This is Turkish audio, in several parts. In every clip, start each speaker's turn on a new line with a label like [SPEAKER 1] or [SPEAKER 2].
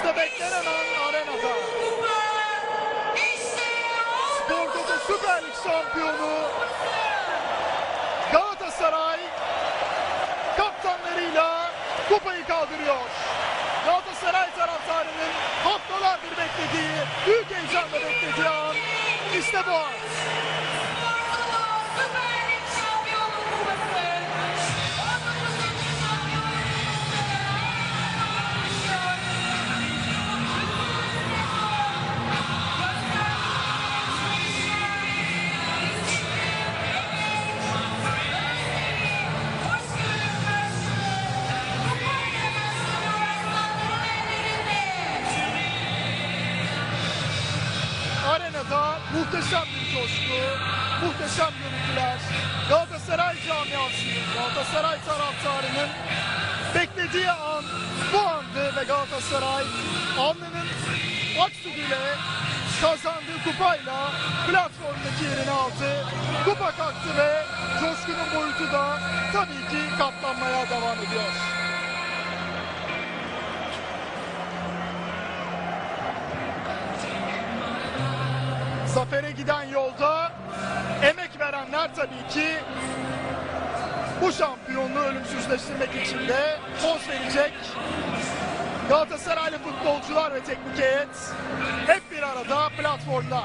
[SPEAKER 1] İşte beklenen an arenada. Spor Süper Lig şampiyonu Galatasaray kaptanlarıyla kupayı kaldırıyor. Galatasaray taraftarının haftalardır beklediği, büyük heyecanla beklediği an işte bu an. Muhteşem bir coşku, muhteşem görüntüler. Galatasaray camiasının, Galatasaray taraftarının beklediği an bu andı ve Galatasaray alnının sütüyle kazandığı kupayla platformdaki yerini aldı. Kupa kalktı ve coşkunun boyutu da tabii ki katlanmaya devam ediyor. Zafere giden yolda emek verenler tabii ki bu şampiyonluğu ölümsüzleştirmek için de poz verecek. Galatasaraylı futbolcular ve teknik heyet hep bir arada platformda.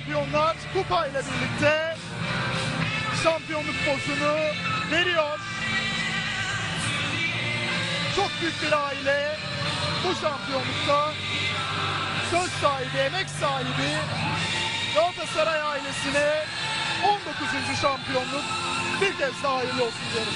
[SPEAKER 1] Şampiyonlar kupa ile birlikte şampiyonluk pozunu veriyor. Çok büyük bir aile bu şampiyonlukta söz sahibi, emek sahibi Galatasaray ailesine 19. şampiyonluk bir kez daha hayırlı olsun diyoruz.